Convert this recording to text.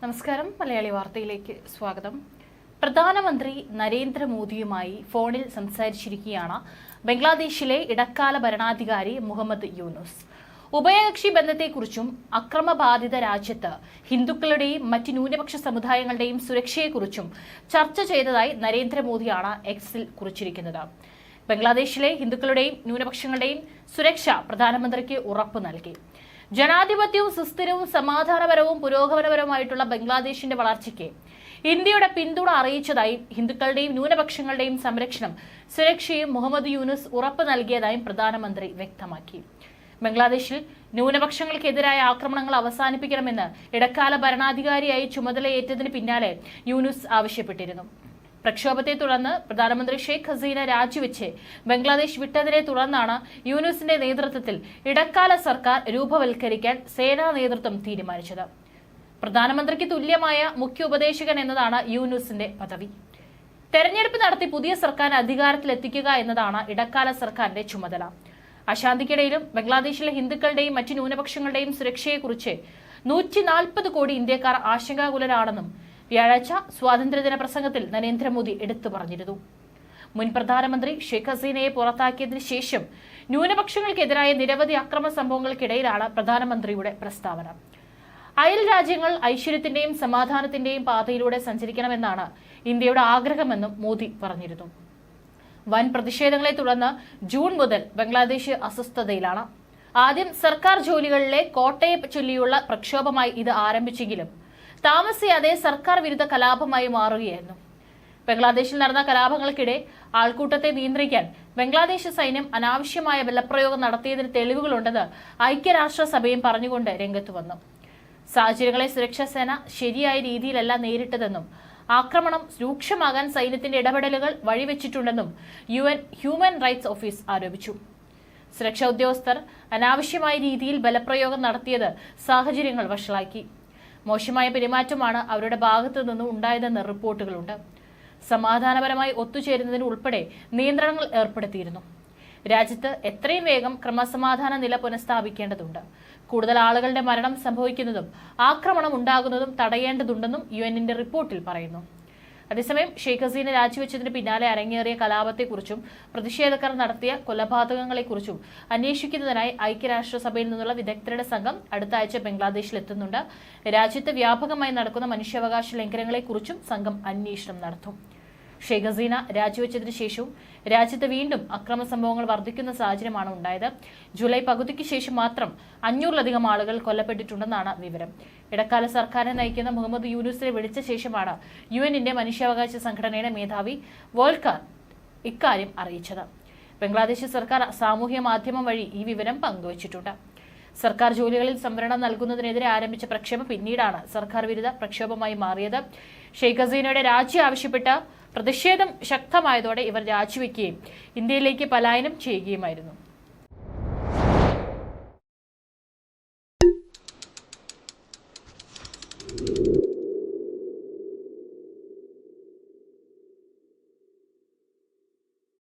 നമസ്കാരം. മലയാളി വാർത്തയിലേക്ക് സ്വാഗതം. പ്രധാനമന്ത്രി നരേന്ദ്രമോദിയുമായി ഫോണിൽ സംസാരിച്ചിരിക്കുകയാണ് ബംഗ്ലാദേശിലെ ഇടക്കാല ഭരണാധികാരി മുഹമ്മദ് യൂനുസ്. ഉഭയകക്ഷി ബന്ധത്തെക്കുറിച്ചും അക്രമബാധിത രാജ്യത്ത് ഹിന്ദുക്കളുടെയും മറ്റ് ന്യൂനപക്ഷ സമുദായങ്ങളുടെയും സുരക്ഷയെക്കുറിച്ചും ചർച്ച ചെയ്തതായി നരേന്ദ്രമോദിയാണ് എക്സിൽ കുറിച്ചിരിക്കുന്നത്. ബംഗ്ലാദേശിലെ ഹിന്ദുക്കളുടെയും ന്യൂനപക്ഷങ്ങളുടെയും സുരക്ഷ പ്രധാനമന്ത്രിക്ക് ഉറപ്പു നൽകി. ജനാധിപത്യവും സുസ്ഥിരവും സമാധാനപരവും പുരോഗമനപരവുമായിട്ടുള്ള ബംഗ്ലാദേശിന്റെ വളർച്ചയ്ക്ക് ഇന്ത്യയുടെ പിന്തുണ അറിയിച്ചതായും ഹിന്ദുക്കളുടെയും ന്യൂനപക്ഷങ്ങളുടെയും സംരക്ഷണം സുരക്ഷയും മുഹമ്മദ് യൂനുസ് ഉറപ്പ് നൽകിയതായും പ്രധാനമന്ത്രി വ്യക്തമാക്കി. ബംഗ്ലാദേശിൽ ന്യൂനപക്ഷങ്ങൾക്കെതിരായ ആക്രമണങ്ങൾ അവസാനിപ്പിക്കണമെന്ന് ഇടക്കാല ഭരണാധികാരിയായി ചുമതലയേറ്റതിന് പിന്നാലെ യൂനുസ് ആവശ്യപ്പെട്ടിരുന്നു. പ്രക്ഷോഭത്തെ തുടർന്ന് പ്രധാനമന്ത്രി ഷെയ്ഖ് ഹസീന രാജിവെച്ച് ബംഗ്ലാദേശ് വിട്ടതിനെ തുടർന്നാണ് യൂനുസിന്റെ നേതൃത്വത്തിൽ ഇടക്കാല സർക്കാർ രൂപവൽക്കരിക്കാൻ സേനാ നേതൃത്വം തീരുമാനിച്ചത്. പ്രധാനമന്ത്രിക്ക് തുല്യമായ മുഖ്യ ഉപദേശകൻ എന്നതാണ് യൂനുസിന്റെ പദവി. തെരഞ്ഞെടുപ്പ് നടത്തി പുതിയ സർക്കാർ അധികാരത്തിലെത്തിക്കുക എന്നതാണ് ഇടക്കാല സർക്കാരിന്റെ ചുമതല. അശാന്തിക്കിടയിലും ബംഗ്ലാദേശിലെ ഹിന്ദുക്കളുടെയും മറ്റ് ന്യൂനപക്ഷങ്ങളുടെയും സുരക്ഷയെക്കുറിച്ച് നൂറ്റി നാൽപ്പത് കോടി ഇന്ത്യക്കാർ ആശങ്കാകുലരാണെന്നും വ്യാഴാഴ്ച സ്വാതന്ത്ര്യദിന പ്രസംഗത്തിൽ നരേന്ദ്രമോദി എടുത്തു പറഞ്ഞിരുന്നു. മുൻ പ്രധാനമന്ത്രി ഷെയ്ഖ് ഹസീനയെ പുറത്താക്കിയതിനു ശേഷം ന്യൂനപക്ഷങ്ങൾക്കെതിരായ നിരവധി അക്രമ സംഭവങ്ങൾക്കിടയിലാണ് പ്രധാനമന്ത്രിയുടെ പ്രസ്താവന. അയൽ രാജ്യങ്ങൾ ഐശ്വര്യത്തിന്റെയും സമാധാനത്തിന്റെയും പാതയിലൂടെ സഞ്ചരിക്കണമെന്നാണ് ഇന്ത്യയുടെ ആഗ്രഹമെന്നും മോദി പറഞ്ഞിരുന്നു. വൻ പ്രതിഷേധങ്ങളെ തുടർന്ന് ജൂൺ മുതൽ ബംഗ്ലാദേശ് അസ്വസ്ഥതയിലാണ്. ആദ്യം സർക്കാർ ജോലികളിലെ കോട്ടയെ ചൊല്ലിയുള്ള പ്രക്ഷോഭമായി ഇത് ആരംഭിച്ചെങ്കിലും താമസിയാതെ സർക്കാർ വിരുദ്ധ കലാപമായി മാറുകയായിരുന്നു. ബംഗ്ലാദേശിൽ നടന്ന കലാപങ്ങൾക്കിടെ ആൾക്കൂട്ടത്തെ നിയന്ത്രിക്കാൻ ബംഗ്ലാദേശ് സൈന്യം അനാവശ്യമായ ബലപ്രയോഗം നടത്തിയതിന് തെളിവുകളുണ്ടെന്ന് ഐക്യരാഷ്ട്രസഭയും പറഞ്ഞുകൊണ്ട് രംഗത്ത് വന്നു. സാഹചര്യങ്ങളെ സുരക്ഷാ സേന ശരിയായ രീതിയിലല്ല നേരിട്ടതെന്നും ആക്രമണം രൂക്ഷമാകാൻ സൈന്യത്തിന്റെ ഇടപെടലുകൾ വഴിവെച്ചിട്ടുണ്ടെന്നും U N human rights office ആരോപിച്ചു. സുരക്ഷാ ഉദ്യോഗസ്ഥർ അനാവശ്യമായ രീതിയിൽ ബലപ്രയോഗം നടത്തിയത് സാഹചര്യങ്ങൾ വഷളാക്കി. മോശമായ പെരുമാറ്റമാണ് അവരുടെ ഭാഗത്തു നിന്നും ഉണ്ടായതെന്ന് റിപ്പോർട്ടുകളുണ്ട്. സമാധാനപരമായി ഒത്തുചേരുന്നതിന് ഉൾപ്പെടെ നിയന്ത്രണങ്ങൾ ഏർപ്പെടുത്തിയിരുന്നു. രാജ്യത്ത് എത്രയും വേഗം ക്രമസമാധാന നില പുനഃസ്ഥാപിക്കേണ്ടതുണ്ട്. കൂടുതൽ ആളുകളുടെ മരണം സംഭവിക്കുന്നതും ആക്രമണം ഉണ്ടാകുന്നതും തടയേണ്ടതുണ്ടെന്നും യു റിപ്പോർട്ടിൽ പറയുന്നു. അതേസമയം ഷെയ്ഖ് ഹസീന രാജിവെച്ചതിന് പിന്നാലെ അരങ്ങേറിയ കലാപത്തെക്കുറിച്ചും പ്രതിഷേധക്കാർ നടത്തിയ കൊലപാതകങ്ങളെക്കുറിച്ചും അന്വേഷിക്കുന്നതിനായി ഐക്യരാഷ്ട്രസഭയിൽ നിന്നുള്ള വിദഗ്ധരുടെ സംഘം അടുത്ത ആഴ്ച ബംഗ്ലാദേശിൽ എത്തുന്നുണ്ട് രാജ്യത്ത് വ്യാപകമായി നടക്കുന്ന മനുഷ്യാവകാശ ലംഘനങ്ങളെക്കുറിച്ചും സംഘം അന്വേഷണം നടത്തും. ഷെയ്ഖ് ഹസീന രാജിവെച്ചതിനു ശേഷവും രാജ്യത്ത് വീണ്ടും അക്രമ സംഭവങ്ങൾ വർദ്ധിക്കുന്ന സാഹചര്യമാണ് ഉണ്ടായത്. ജൂലൈ പകുതിക്ക് ശേഷം മാത്രം അഞ്ഞൂറിലധികം ആളുകൾ കൊല്ലപ്പെട്ടിട്ടുണ്ടെന്നാണ് വിവരം. ഇടക്കാല സർക്കാരിനെ നയിക്കുന്ന മുഹമ്മദ് യൂനുസിനെ വിളിച്ച ശേഷമാണ് യു എന്നിന്റെ മനുഷ്യാവകാശ സംഘടനയുടെ മേധാവി വോൾക്കർ ഇക്കാര്യം അറിയിച്ചത്. ബംഗ്ലാദേശ് സർക്കാർ സാമൂഹ്യ മാധ്യമം വഴി ഈ വിവരം പങ്കുവച്ചിട്ടുണ്ട്. സർക്കാർ ജോലികളിൽ സംവരണം നൽകുന്നതിനെതിരെ ആരംഭിച്ച പ്രക്ഷോഭം പിന്നീടാണ് സർക്കാർ വിരുദ്ധ പ്രക്ഷോഭമായി മാറിയത്. ഷെയ്ഖ് ഹസീനയുടെ രാജി ആവശ്യപ്പെട്ട പ്രതിഷേധം ശക്തമായതോടെ ഇവർ രാജിവെക്കുകയും ഇന്ത്യയിലേക്ക് പലായനം ചെയ്യുകയുമായിരുന്നു.